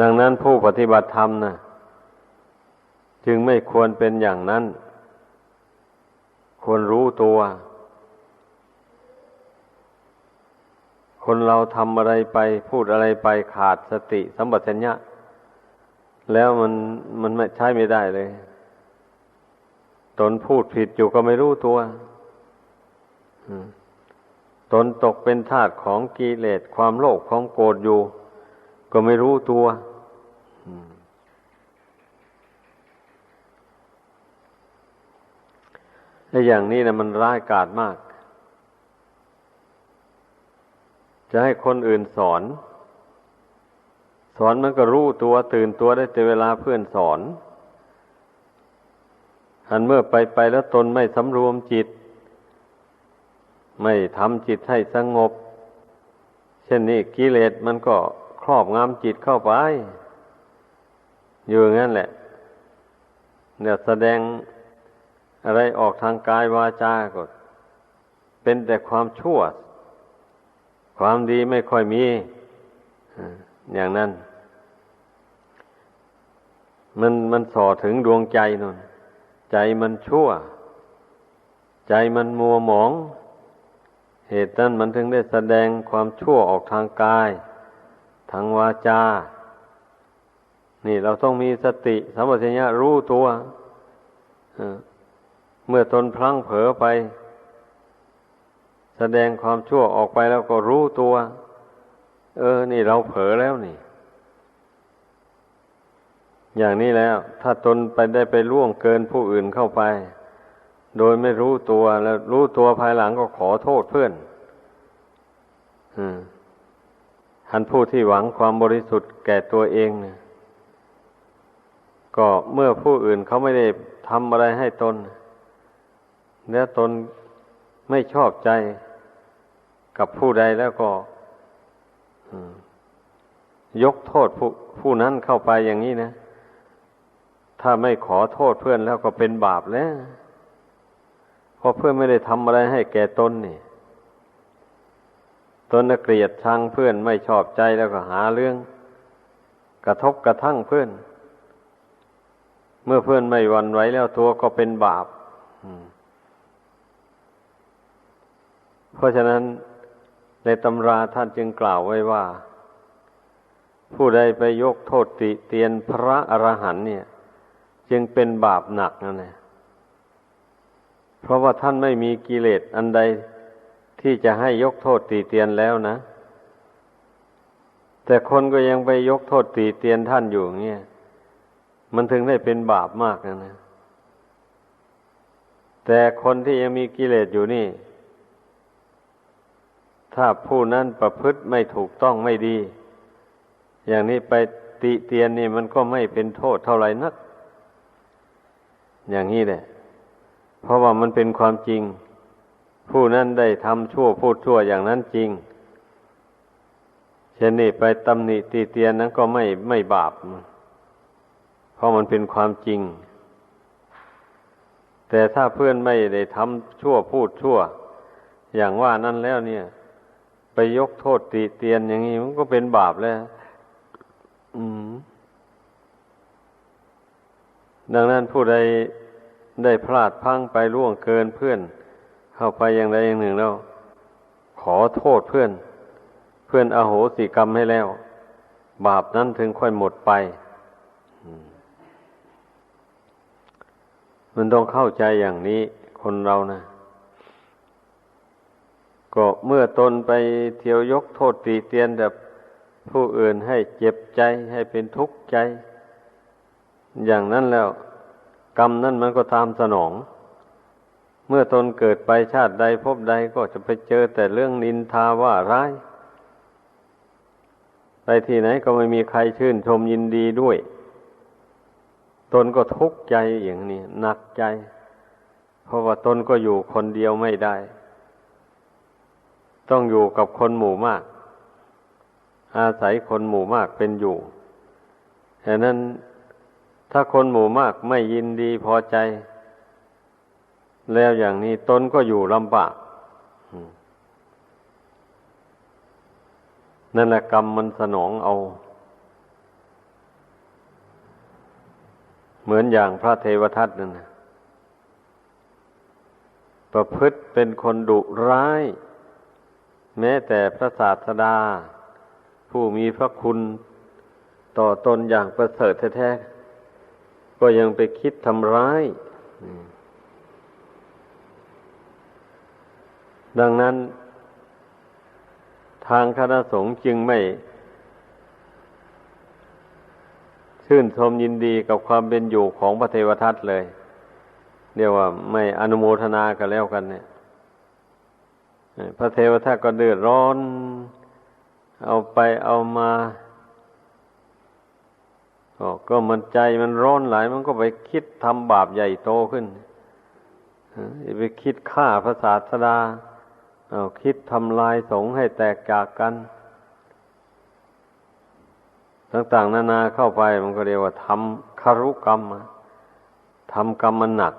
ดังนั้นผู้ปฏิบัติธรรมนะจึงไม่ควรเป็นอย่างนั้น ควรรู้ตัว คนเราทำอะไรไป พูดอะไรไปขาดสติสัมปชัญญะ แล้วมันมันไม่ใช้ไม่ได้เลย ตนพูดผิดอยู่ก็ไม่รู้ตัวตนตกเป็นทาสของกิเลสความโลภความโกรธอยู่ ก็ไม่รู้ตัวไอ้อย่างนี้นะมันร้ายกาจมาก จะให้คนอื่นสอน สอนมันก็รู้ตัวตื่นตัวได้แต่เวลาเพื่อนสอนอันเมื่อไปไปแล้วตนไม่สำรวมจิต ไม่ทำจิตให้สงบ เช่นนี้กิเลสมันก็ รอบงำจิตเข้าไป อยู่งั้นแหละเนี่ยแสดงอะไรออกทางกายวาจาก็เป็นแต่ความชั่ว ความดีไม่ค่อยมี อย่างนั้น มันมันส่อถึงดวงใจนนใจมันชั่ว ใจมันมัวหมอง เหตุนั้นมันถึงได้แสดงความชั่วออกทางกาย ทางวาจา นี่เราต้องมีสติสัมปชัญญะรู้ตัว เมื่อตนพลั้งเผลอไป แสดงความชั่วออกไปแล้วก็รู้ตัว เออ นี่เราเผลอแล้วนี่ อย่างนี้แล้ว ถ้าตนไปได้ไปล่วงเกินผู้อื่นเข้าไป โดยไม่รู้ตัวแล้วรู้ตัวภายหลังก็ขอโทษเพื่อน หันผู้ที่หวังความบริสุทธิ์แก่ตัวเองเนี่ยก็เมื่อผู้อื่นเขาไม่ได้ทำอะไรให้ตน แล้วตนไม่ชอบใจกับผู้ใดแล้วก็ยกโทษผู้ผู้นั้นเข้าไปอย่างนี้นะ ถ้าไม่ขอโทษเพื่อนแล้วก็เป็นบาปแล้วเพราะเพื่อนไม่ได้ทำอะไรให้แก่ตนนี่ ตนเกลียดชังเพื่อนไม่ชอบใจแล้วก็หาเรื่อง กระทบกระทั่งเพื่อน เมื่อเพื่อนไม่วันไหวแล้วตัวก็เป็นบาปเพราะฉะนั้นในตำราท่านจึงกล่าวไว้ว่า ผู้ใดไปยกโทษติเตียนพระอรหันเนี่ย จึงเป็นบาปหนักนั่นแหละเพราะว่าท่านไม่มีกิเลสอันใด ที่จะให้ยกโทษตีเตียนแล้วนะ แต่คนก็ยังไปยกโทษตีเตียนท่านอยู่เงี้ยมันถึงได้เป็นบาปมากนะนะแต่คนที่ยังมีกิเลสอยู่นี่ ถ้าผู้นั้นประพฤติไม่ถูกต้องไม่ดี อย่างนี้ไปติเตียนนี่มันก็ไม่เป็นโทษเท่าไหร่นัก อย่างนี้แหละ เพราะว่ามันเป็นความจริง ผู้นั้นได้ทำชั่วพูดชั่วอย่างนั้นจริง เช่นนี้ไปตำหนิตีเตียนนั้นก็ไม่ไม่บาป เพราะมันเป็นความจริง แต่ถ้าเพื่อนไม่ได้ทำชั่วพูดชั่ว อย่างว่านั้นแล้วเนี่ย ไปยกโทษตีเตียนอย่างนี้มันก็เป็นบาปแล้วดังนั้นผู้ใดได้พลาดพังไปล่วงเกินเพื่อน เข้าไปอย่างใดอย่างหนึ่งแล้ว ขอโทษเพื่อน เพื่อนอโหสิกรรมให้แล้ว บาปนั้นถึงค่อยหมดไป มันต้องเข้าใจอย่างนี้คนเรานะก็เมื่อตนไปเที่ยวยกโทษตีเตียนแบบผู้อื่นให้เจ็บใจให้เป็นทุกข์ใจ อย่างนั้นแล้ว กรรมนั้นมันก็ตามสนอง เมื่อตนเกิดไปชาติใดพบใดก็จะไปเจอแต่เรื่องนินทาว่าร้าย ไปที่ไหนก็ไม่มีใครชื่นชมยินดีด้วย ตนก็ทุกข์ใจอย่างนี้หนักใจ เพราะว่าตนก็อยู่คนเดียวไม่ได้ ต้องอยู่กับคนหมู่มาก อาศัยคนหมู่มากเป็นอยู่ฉะนั้นถ้าคนหมู่มากไม่ยินดีพอใจ แล้วอย่างนี้ตนก็อยู่ลำบากนั่นแหละกรรมมันสนองเอา เหมือนอย่างพระเทวทัตนั่นนะประพฤติเป็นคนดุร้าย แม้แต่พระศาสดา ผู้มีพระคุณต่อตนอย่างประเสริฐแท้ๆก็ยังไปคิดทำร้าย ดังนั้น ทางคณะสงฆ์จึงไม่ ชื่นชมยินดีกับความเป็นอยู่ของพระเทวทัตเลย เรียกว่าไม่อนุโมทนากันแล้วกันเนี่ย พระเทวทัตก็เดือดร้อน เอาไปเอามาก็มันใจมันร้อนหลาย มันก็ไปคิดทำบาปใหญ่โตขึ้นไปคิดฆ่าพระศาสดา เอาคิดทำลายสงให้แตกจากกัน ต่างๆนานาเข้าไปมันก็เรียกว่าทำคารุกรรมทำกรรมมันหนัก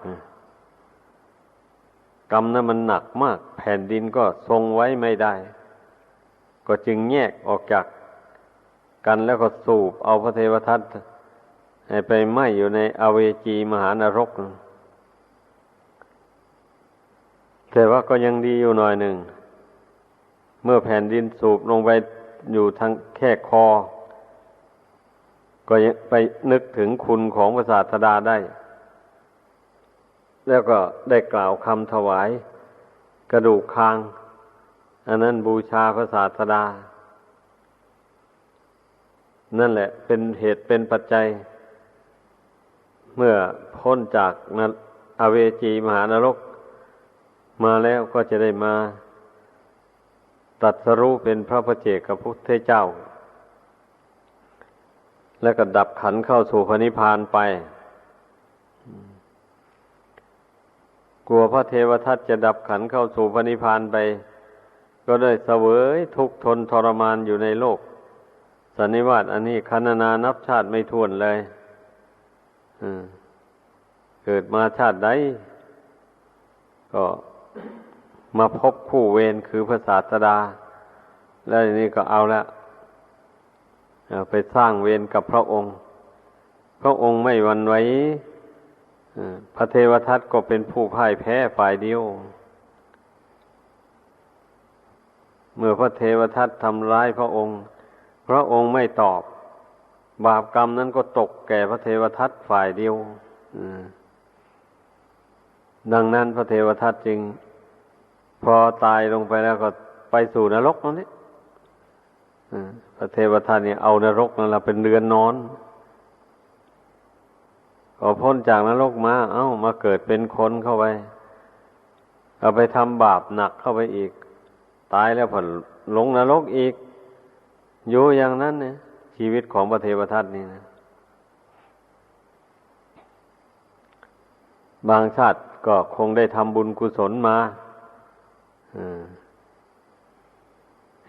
กรรมนั้นมันหนักมาก แผ่นดินก็ทรงไว้ไม่ได้ ก็จึงแยกออกจากกันแล้วก็สูบเอาพระเทวทัตให้ไปไหมอยู่ในอเวจีมหานรก แต่ว่าก็ยังดีอยู่หน่อยหนึ่ง เมื่อแผ่นดินสูบลงไปอยู่ทางแค่คอ ก็ยังไปนึกถึงคุณของพระศาสดาได้ แล้วก็ได้กล่าวคำถวาย กระดูกคาง อันนั้นบูชาพระศาสดา นั่นแหละ เป็นเหตุเป็นปัจจัย เมื่อพ้นจากนอเวจีมหานรก มาแล้วก็จะได้มาตัดสรู้เป็นพระพเจกพุทธเจ้า แล้วก็ดับขันเข้าสู่พระนิพพานไป กลัวพระเทวทัตจะดับขันเข้าสู่พระนิพพานไป ก็ได้เสวยทุกทนทรมานอยู่ในโลก สันนิวาตอันนี้คันนานับชาติไม่ท้วนเลยเกิดมาชาติใดก็ มาพบคู่เวรคือพระศาสดา แล้วนี้ก็เอาละไปสร้างเวรกับพระองค์ พระองค์ไม่วันไว้พระเทวทัตก็เป็นผู้พ่ายแพ้ฝ่ายเดียว เมื่อพระเทวทัตทำร้ายพระองค์ พระองค์ไม่ตอบ บาปกรรมนั้นก็ตกแก่พระเทวทัตฝ่ายเดียวดังนั้นพระเทวทัตจึง พอตายลงไปแล้วก็ไปสู่นรกนั่นนี่พระเทวทัตเนี่ยเอานรกนั่นแหละเป็นเรือนนอนพอพ้นจากนรกมา เอ้า มาเกิดเป็นคนเข้าไป เอาไปทำบาปหนักเข้าไปอีก ตายแล้วผ่นลงนรกอีก อยู่อย่างนั้นเนี่ย ชีวิตของพระเทวทัตนี่นะ บางชาติก็คงได้ทำบุญกุศลมา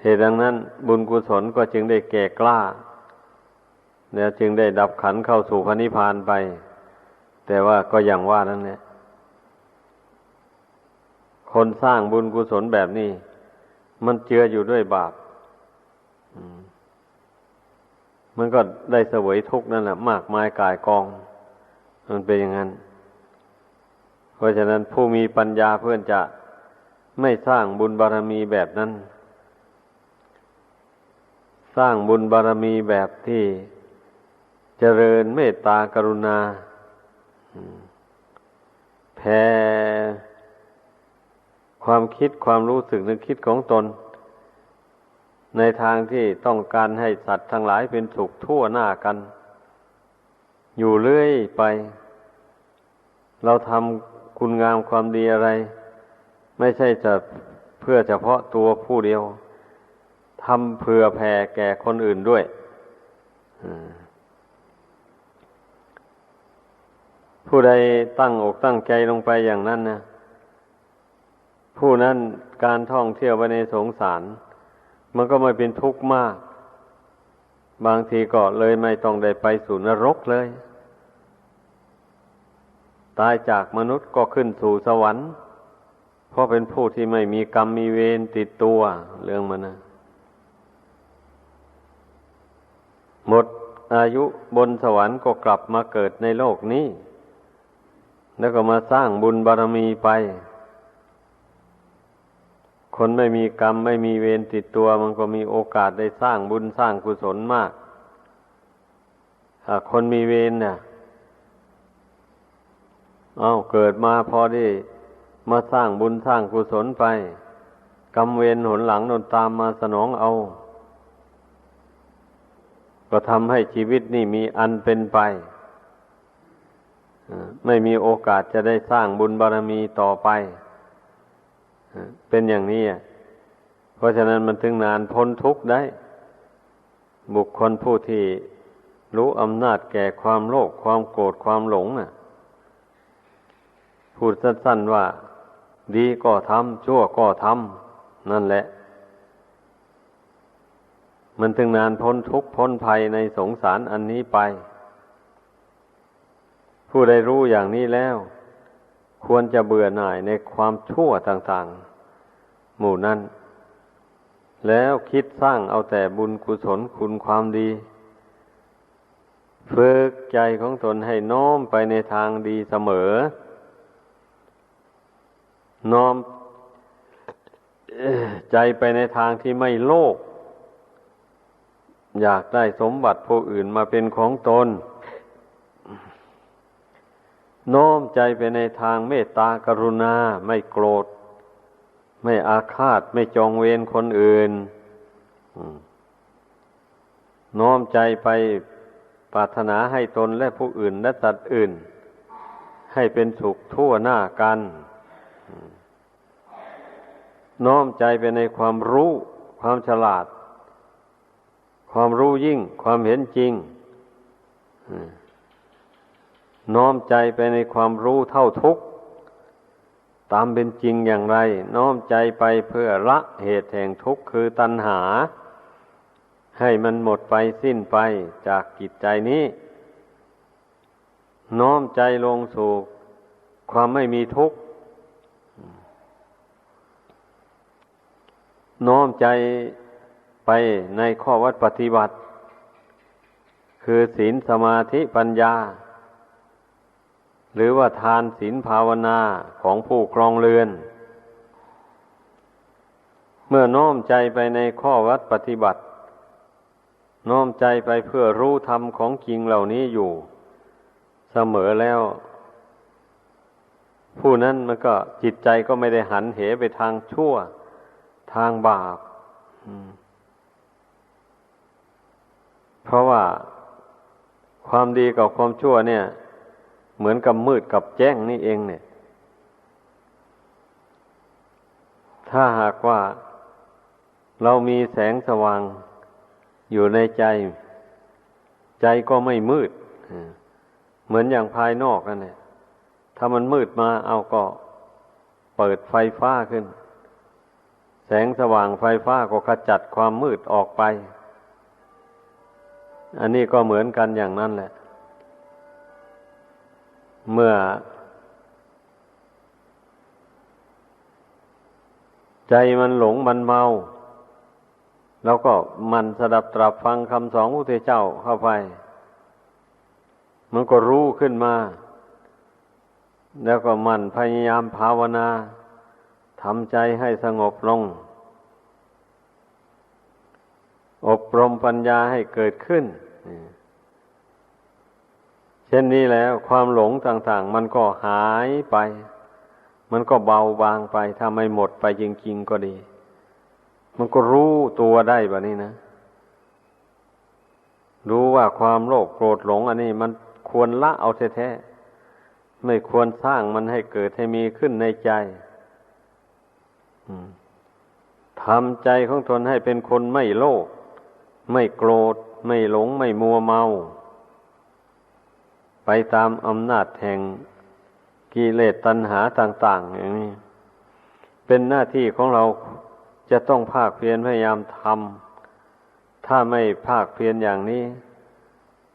เหตุดังนั้น บุญกุศลก็จึงได้แก่กล้า แล้วจึงได้ดับขันเข้าสู่พระนิพพานไป แต่ว่าก็อย่างว่านั่นแหละคนสร้างบุญกุศลแบบนี้ มันเจืออยู่ด้วยบาปมันก็ได้เสวยทุกข์นั่นแหละมากมายกายกอง มันเป็นอย่างนั้น เพราะฉะนั้นผู้มีปัญญาเพื่อนจะ ไม่สร้างบุญบารมีแบบนั้น สร้างบุญบารมีแบบที่เจริญเมตตากรุณาแผ่ความคิดความรู้สึกนึกคิดของตน ในทางที่ต้องการให้สัตว์ทั้งหลายเป็นสุขทั่วหน้ากัน อยู่เรื่อยไป เราทำคุณงามความดีอะไร ไม่ใช่จะเพื่อเฉพาะตัวผู้เดียวทำเพื่อแผ่แก่คนอื่นด้วยผู้ใดตั้งอกตั้งใจลงไปอย่างนั้นนะผู้นั้นการท่องเที่ยวไปในสงสาร มันก็ไม่เป็นทุกข์มาก บางทีก็เลยไม่ต้องได้ไปสู่นรกเลย ตายจากมนุษย์ก็ขึ้นสู่สวรรค์ เพราะเป็นผู้ที่ไม่มีกรรมมีเวรติดตัว เรื่องมันนะหมดอายุบนสวรรค์ก็กลับมาเกิดในโลกนี้ แล้วก็มาสร้างบุญบารมีไป คนไม่มีกรรมไม่มีเวรติดตัว มันก็มีโอกาสได้สร้างบุญสร้างกุศลมากาคนมีเวรเนี่ย เอาเกิดมาพอได้ มาสร้างบุญสร้างกุศลไป กรรมเวรหนหลังนนตามมาสนองเอา ก็ทำให้ชีวิตนี่มีอันเป็นไป ไม่มีโอกาสจะได้สร้างบุญบารมีต่อไป เป็นอย่างนี้ เพราะฉะนั้นมันถึงนานพ้นทุกข์ได้ บุคคลผู้ที่รู้อำนาจแก่ความโลภความโกรธความหลงน่ะพูดสั้นๆว่า ดีก็ทำชั่วก็ทำนั่นแหละ มันถึงนานพ้นทุกข์พ้นภัยในสงสารอันนี้ไป ผู้ใดรู้อย่างนี้แล้ว ควรจะเบื่อหน่ายในความชั่วต่างๆ หมู่นั้น แล้วคิดสร้างเอาแต่บุญกุศลคุณความดีฝึกใจของตนให้น้อมไปในทางดีเสมอ น้อมใจไปในทางที่ไม่โลภอยากได้สมบัติผู้อื่นมาเป็นของตน น้อมใจไปในทางเมตตากรุณา ไม่โกรธ ไม่อาฆาต ไม่จองเวรคนอื่น น้อมใจไปปรารถนาให้ตนและผู้อื่นและสัตว์อื่น ให้เป็นสุขทั่วหน้ากัน น้อมใจไปในความรู้ ความฉลาด ความรู้ยิ่ง ความเห็นจริงน้อมใจไปในความรู้เท่าทุกข์ตามเป็นจริงอย่างไร น้อมใจไปเพื่อละเหตุแห่งทุกข์คือตัณหา ให้มันหมดไปสิ้นไปจากกิจใจนี้ น้อมใจลงสู่ความไม่มีทุกข์ น้อมใจไปในข้อวัดปฏิบัติ คือศีลสมาธิปัญญา หรือว่าทานศีลภาวนาของผู้ครองเรือน เมื่อน้อมใจไปในข้อวัดปฏิบัติ น้อมใจไปเพื่อรู้ธรรมของจริงเหล่านี้อยู่ เสมอแล้ว ผู้นั้นมันก็จิตใจก็ไม่ได้หันเหไปทางชั่ว ทางบาปเพราะว่าความดีกับความชั่วเนี่ย เหมือนกับมืดกับแจ้งนี่เองเนี่ย ถ้าหากว่าเรามีแสงสว่างอยู่ในใจ ใจก็ไม่มืด เหมือนอย่างภายนอกนั่นแหละถ้ามันมืดมาเอาก็เปิดไฟฟ้าขึ้น แสงสว่างไฟฟ้าก็ขจัดความมืดออกไป อันนี้ก็เหมือนกันอย่างนั้นแหละ เมื่อ ใจมันหลงมันเมาเราก็มันสดับตรับฟังคำสอนพระเจ้าเข้าไป มันก็รู้ขึ้นมา แล้วก็มันพยายามภาวนา ทำใจให้สงบลง อบรมปัญญาให้เกิดขึ้น เช่นนี้แล้วความหลงต่างๆ มันก็หายไป มันก็เบาบางไป ถ้าไม่หมดไปจริงๆก็ดี มันก็รู้ตัวได้แบบนี้นะ รู้ว่าความโลภโกรธหลง อันนี้มันควรละเอาแท้ๆไม่ควรสร้างมันให้เกิดให้มีขึ้นในใจ ทำใจของตนให้เป็นคนไม่โลภไม่โกรธ ไม่หลงไม่มัวเมา ไปตามอำนาจแห่งกิเลสตัณหาต่าง ๆ อย่างนี้ เป็นหน้าที่ของเราจะต้องภาคเพียรพยายามทำถ้าไม่ภาคเพียรอย่างนี้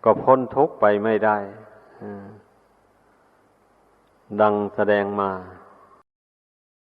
ก็พ้นทุกข์ไปไม่ได้ดังแสดงมา